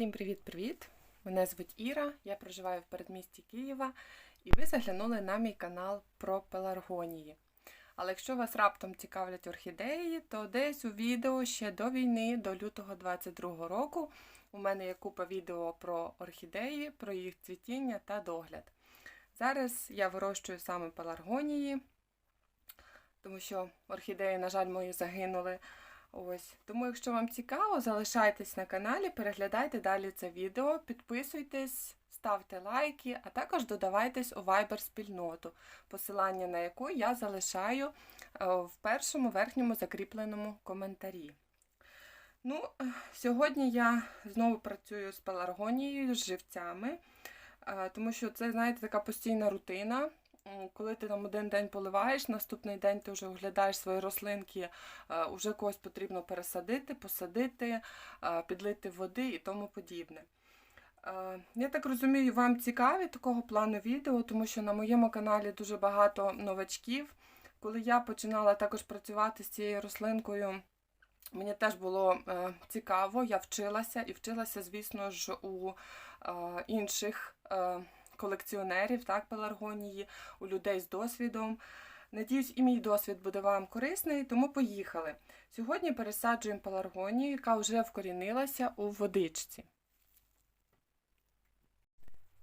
Всім привіт-привіт! Мене звуть Іра, я проживаю в передмісті Києва, і ви заглянули на мій канал про пеларгонії. Але якщо вас раптом цікавлять орхідеї, то десь у відео ще до війни, до лютого 22 року, у мене є купа відео про орхідеї, про їх цвітіння та догляд. Зараз я вирощую саме пеларгонії, тому що орхідеї, на жаль, мої загинули. Ось. Тому, якщо вам цікаво, залишайтесь на каналі, переглядайте далі це відео, підписуйтесь, ставте лайки, а також додавайтесь у Viber спільноту, посилання на яку я залишаю е, в першому верхньому закріпленому коментарі. Ну, е, Сьогодні я знову працюю з пеларгонією, з живцями, е, тому що це, знаєте, така постійна рутина. Коли ти там один день поливаєш, наступний день ти вже оглядаєш свої рослинки, вже когось потрібно пересадити, посадити, підлити води і тому подібне. Я так розумію, вам цікаві такого плану відео, тому що на моєму каналі дуже багато новачків. Коли я починала також працювати з цією рослинкою, мені теж було е, цікаво, я вчилася і вчилася, звісно ж, у інших. Колекціонерів, так, пеларгонії, у людей з досвідом. Надіюсь, і мій досвід буде вам корисний, тому поїхали. Сьогодні пересаджуємо пеларгонію, яка вже вкорінилася у водичці.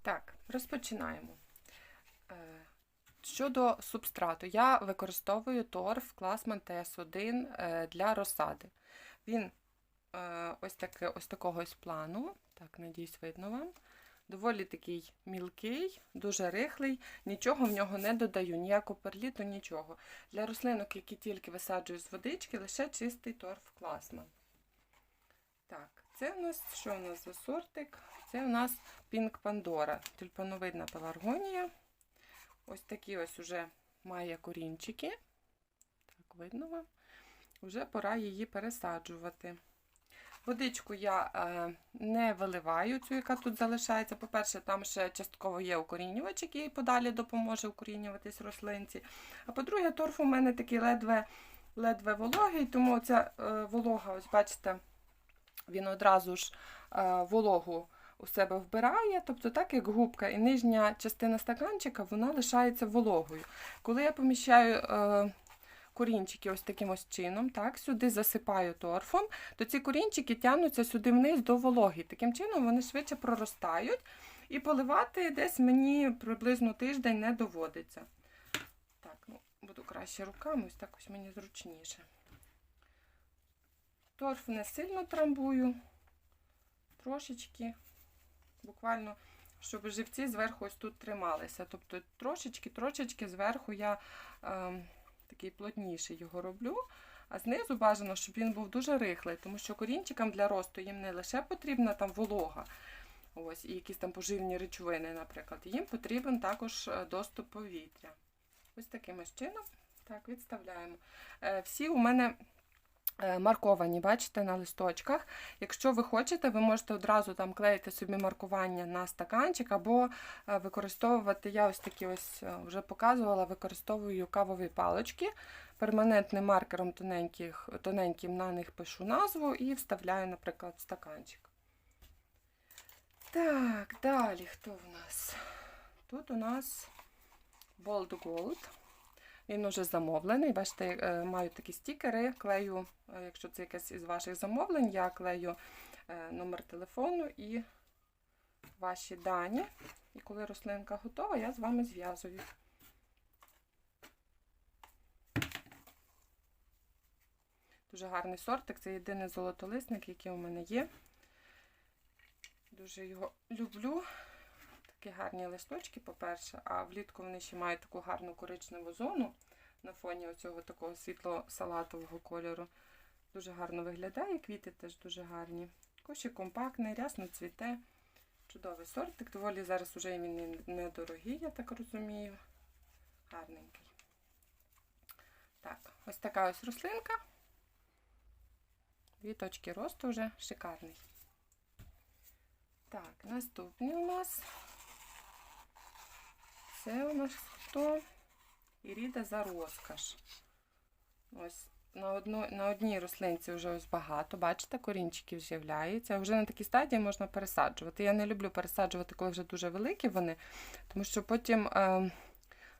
Так, розпочинаємо. Е, щодо субстрату, я використовую торф Класман ТС1 е, для розсади. Він е, ось таки, ось такого ось плану. Так, надіюсь, видно вам. Доволі такий мілкий, дуже рихлий, нічого в нього не додаю, ніякого перліту, нічого. Для рослинок, які тільки висаджую з водички, лише чистий торф класман. Так, це у нас що у нас за сортик? Це у нас Pink Pandora, тюльпановидна пеларгонія. Ось такі ось уже має корінчики. Так, видно вам. Вже пора її пересаджувати. Водичку я е, не виливаю, цю, яка тут залишається. По-перше, там ще частково є укорінювач, який подалі допоможе укорінюватись рослинці. А по-друге, торф у мене такий ледве ледве вологий, тому ця е, волога, ось бачите, він одразу ж е, вологу у себе вбирає, тобто так як губка і нижня частина стаканчика вона лишається вологою. Коли я поміщаю корінчики ось таким ось чином, так, сюди засипаю торфом, то ці корінчики тягнуться сюди вниз до вологи. Таким чином вони швидше проростають. І поливати десь мені приблизно тиждень не доводиться. Так, ну, буду краще руками, ось так ось мені зручніше. Торф не сильно трамбую, трошечки, буквально, щоб живці зверху ось тут трималися. Тобто трошечки-трошечки зверху я. Е, такий плотніший його роблю. А знизу бажано, щоб він був дуже рихлий, тому що корінчикам для росту їм не лише потрібна там волога, ось, і якісь там поживні речовини, наприклад. Їм потрібен також е, доступ повітря. Ось таким чином. Так, відставляємо. Е, всі у мене марковані, бачите, на листочках. Якщо ви хочете, ви можете одразу там клеїти собі маркування на стаканчик, або е, використовувати, я ось такі ось е, вже показувала, використовую кавові палочки. Перманентним маркером тоненьких, тоненьким на них пишу назву і вставляю, наприклад, стаканчик. Так, далі хто в нас? Тут у нас Bold Gold. Він уже замовлений. Бачите, е, маю такі стікери, клею, е, якщо це якесь із ваших замовлень, я клею е, номер телефону і ваші дані. І коли рослинка готова, я з вами зв'язую. Дуже гарний сортик, це єдиний золотолисник, який у мене є. Дуже його люблю. Такі гарні листочки, по-перше, а влітку вони ще мають таку гарну коричневу зону на фоні оцього такого світло-салатового кольору. Дуже гарно виглядає, квіти теж дуже гарні. Кошик компактний, рясно цвіте. Чудовий сортик, доволі зараз вже він недорогий, я так розумію. Гарненький. Так, ось така ось рослинка. Дві точки росту вже шикарний. Так, наступний у нас це у нас хто? Іріда за розкаш. Ось на, одно, на одній рослинці вже ось багато, бачите, корінчиків з'являється. Вже на такій стадії можна пересаджувати. Я не люблю пересаджувати, коли вже дуже великі вони, тому що потім е,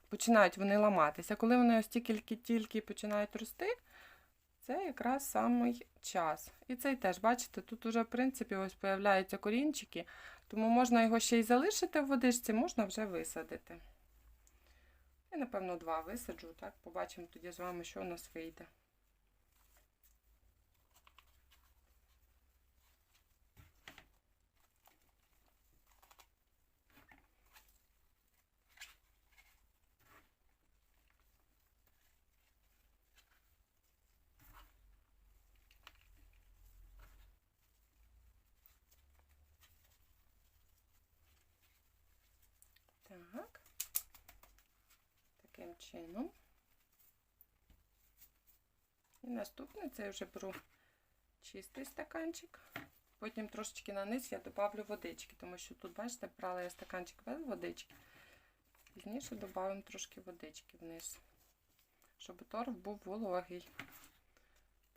починають вони ламатися. Коли вони ось тільки-тільки починають рости, це якраз самий час. І цей теж, бачите, тут уже, в принципі, ось появляються корінчики, тому можна його ще й залишити в водичці, можна вже висадити. Я, напевно, два висаджу, так? Побачимо тоді з вами, що у нас вийде. Так. Таким чином. І наступне це я вже беру чистий стаканчик. Потім трошечки на низ я добавлю водички, тому що тут, бачите, брала я стаканчик без водички. Пізніше додаємо трошки водички вниз, щоб торф був вологий.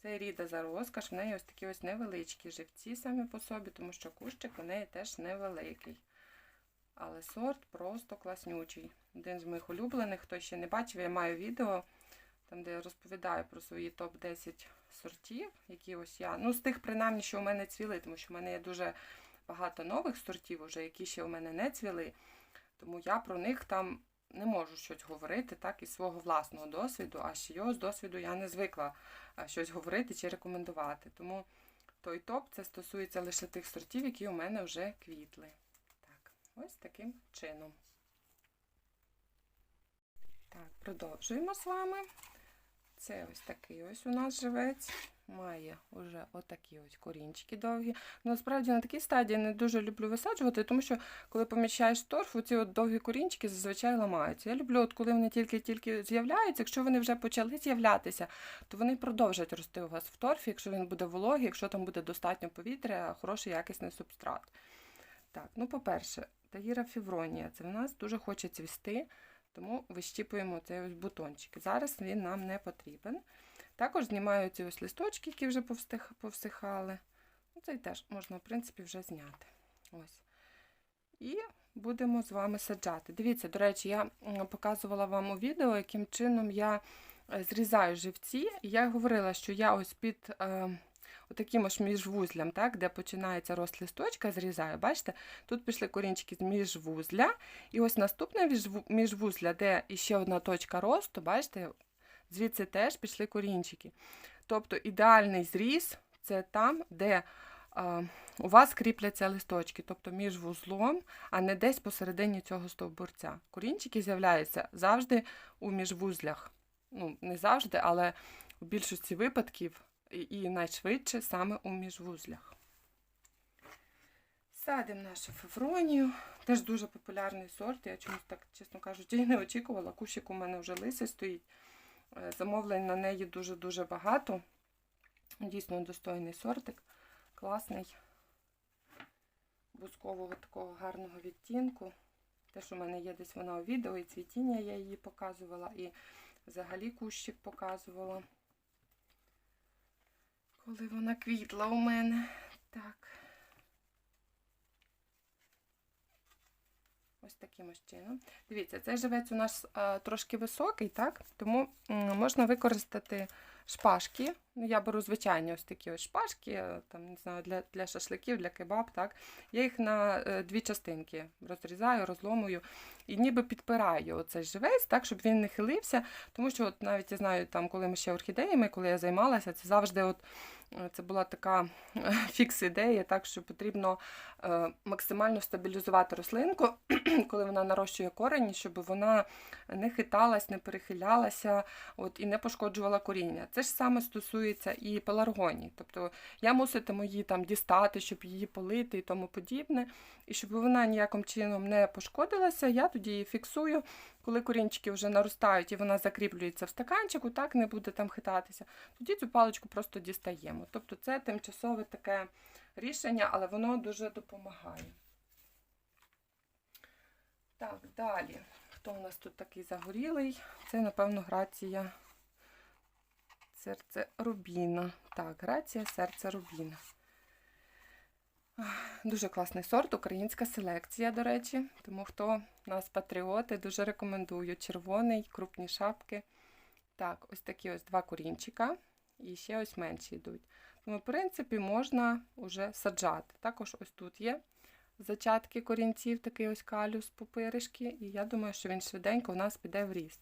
Це ріда за розкаш, в неї ось такі ось невеличкі живці самі по собі, тому що кущик у неї теж невеликий. Але сорт просто класнючий. Один з моїх улюблених, хто ще не бачив, я маю відео, там, де я розповідаю про свої топ-10 сортів, які ось я. Ну, з тих, принаймні, що у мене цвіли, тому що в мене є дуже багато нових сортів, уже, які ще у мене не цвіли. Тому я про них там не можу щось говорити, так, із свого власного досвіду, а ще його з досвіду я не звикла щось говорити чи рекомендувати. Тому той топ це стосується лише тих сортів, які у мене вже квітли. Ось таким чином. Так, продовжуємо з вами. Це ось такий ось у нас живець. Має вже отакі ось корінчики довгі. Ну, насправді на такій стадії не дуже люблю висаджувати, тому що коли поміщаєш торф, ці от довгі корінчики зазвичай ламаються. Я люблю, от коли вони тільки-тільки з'являються, якщо вони вже почали з'являтися, то вони продовжать рости у вас в торфі, якщо він буде вологий, якщо там буде достатньо повітря, хороший якісний субстрат. Так, ну, по-перше, Таїра фівронія. Це в нас дуже хоче цвісти. Тому вищіпуємо цей ось бутончик. Зараз він нам не потрібен. Також знімаю ці ось листочки, які вже повсихали. Ну, Цей теж можна, в принципі, вже зняти. Ось. І будемо з вами саджати. Дивіться, до речі, я показувала вам у відео, яким чином я е, зрізаю живці. Я говорила, що я ось під. Е, Отаким ось міжвузлям, так, де починається рост листочка, зрізаю. Бачите, тут пішли корінчики з міжвузля. І ось наступне міжвузля, де іще одна точка росту, бачите, звідси теж пішли корінчики. Тобто ідеальний зріз це там, де а, у вас кріпляться листочки, тобто між вузлом, а не десь посередині цього стовбурця. Корінчики з'являються завжди у міжвузлях. Ну, не завжди, але в більшості випадків і найшвидше саме у міжвузлях. Садимо нашу февронію. Теж дуже популярний сорт. Я чомусь так, чесно кажучи, і не очікувала. Кущик у мене вже лисий стоїть. Замовлень на неї дуже-дуже багато. Дійсно достойний сортик, класний, бускового такого гарного відтінку. Теж у мене є десь вона у відео, і цвітіння я її показувала, і взагалі кущик показувала коли вона квітла у мене. Так. Ось таким ось чином. Дивіться, цей живець у нас а, трошки високий, так? Тому можна використати шпажки. Ну, Я беру звичайні ось такі ось шпажки, там, не знаю, для для шашликів, для кебаб. так? Я їх на е, дві частинки розрізаю, розломую і ніби підпираю оцей живець, так, щоб він не хилився. Тому що от навіть я знаю, там, коли ми ще орхідеями, коли я займалася, це завжди от. Це була така фікс-ідея, так що потрібно е, максимально стабілізувати рослинку, коли вона нарощує корені, щоб вона не хиталась, не перехилялася от, і не пошкоджувала коріння. Це ж саме стосується і пеларгонії. Тобто я муситиму її там дістати, щоб її полити і тому подібне. І щоб вона ніяким чином не пошкодилася, я тоді її фіксую. Коли корінчики вже наростають і вона закріплюється в стаканчику, так не буде там хитатися, тоді цю паличку просто дістаємо. Тобто це тимчасове таке рішення, але воно дуже допомагає. Так, далі. Хто у нас тут такий загорілий? Це, напевно, грація Серце Рубіна. Так, грація серце Рубіна. Дуже класний сорт, українська селекція, до речі. Тому хто у нас патріоти, дуже рекомендую. Червоний, крупні шапки. Так, ось такі ось два корінчика. І ще ось менші йдуть. Тому, в принципі, можна вже саджати. Також ось тут є зачатки корінців, такий ось калюс пупиришки. І я думаю, що він швиденько у нас піде в ріст.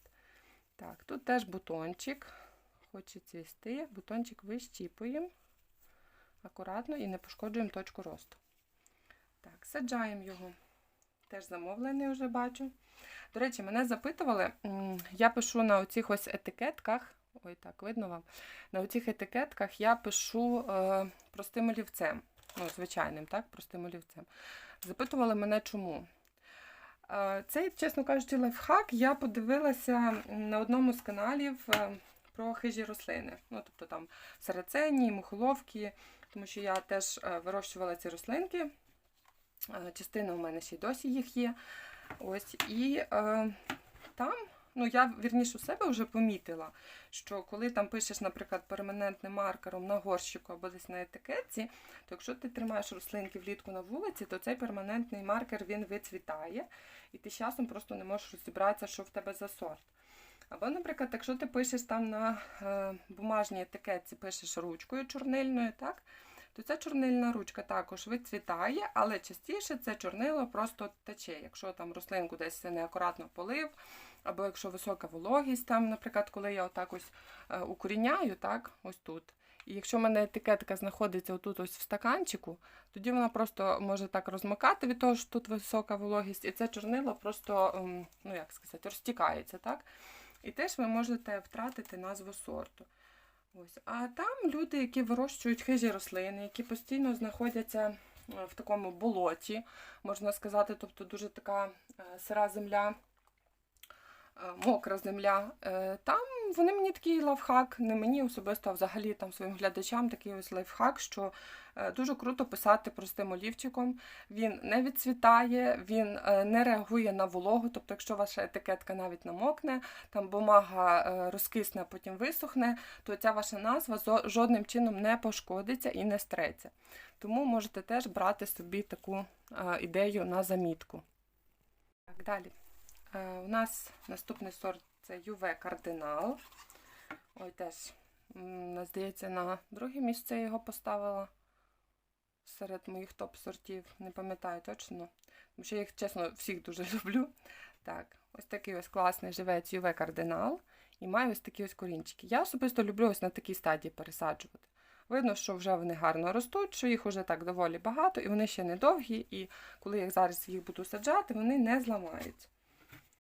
Так, тут теж бутончик. Хоче цвісти. Бутончик вищіпуємо акуратно і не пошкоджуємо точку росту. Так, саджаємо його. Теж замовлений вже бачу. До речі, мене запитували, я пишу на оцих ось етикетках. Ой, так, видно вам. На оцих етикетках я пишу е, простим олівцем. Ну, звичайним, так, простим олівцем. Запитували мене, чому. Е, Цей, чесно кажучи, лайфхак я подивилася на одному з каналів е, про хижі рослини. Ну, тобто там сарацені, мухоловки, тому що я теж е, вирощувала ці рослинки. Е, Частина у мене ще й досі їх є. Ось, і е, там, ну я вірніше у себе вже помітила, що коли там пишеш, наприклад, перманентним маркером на горщику або десь на етикетці, то якщо ти тримаєш рослинки влітку на вулиці, то цей перманентний маркер він вицвітає, і ти з часом просто не можеш розібратися, що в тебе за сорт. Або, наприклад, якщо ти пишеш там на е, бумажній етикетці, пишеш ручкою чорнильною, так? то ця чорнильна ручка також вицвітає, але частіше це чорнило просто тече. Якщо там рослинку десь неакуратно полив, або якщо висока вологість, там, наприклад, коли я отак ось е, укоріняю, так, ось тут. І якщо в мене етикетка знаходиться отут ось в стаканчику, тоді вона просто може так розмокати від того, що тут висока вологість, і це чорнило просто, ем, ну як сказати, розтікається, так? І теж ви можете втратити назву сорту. Ось. А там люди, які вирощують хижі рослини, які постійно знаходяться е, в такому болоті, можна сказати, тобто дуже така е, сира земля, мокра земля. Е, Там вони мені такий лайфхак, не мені особисто, а взагалі там своїм глядачам такий ось лайфхак, що е, дуже круто писати простим олівчиком. Він не відцвітає, він е, не реагує на вологу. Тобто, якщо ваша етикетка навіть намокне, там бумага е, розкисне, потім висохне, то ця ваша назва жодним чином не пошкодиться і не стреться. Тому можете теж брати собі таку е, ідею на замітку. Так, далі. Е, У нас наступний сорт це UV Кардинал. Ой, теж, здається, на друге місце я його поставила серед моїх топ-сортів. Не пам'ятаю точно, тому що я їх, чесно, всіх дуже люблю. Так, ось такий ось класний живець UV Кардинал. І маю ось такі ось корінчики. Я особисто люблю ось на такій стадії пересаджувати. Видно, що вже вони гарно ростуть, що їх вже так доволі багато, і вони ще не довгі, і коли я зараз їх буду саджати, вони не зламаються.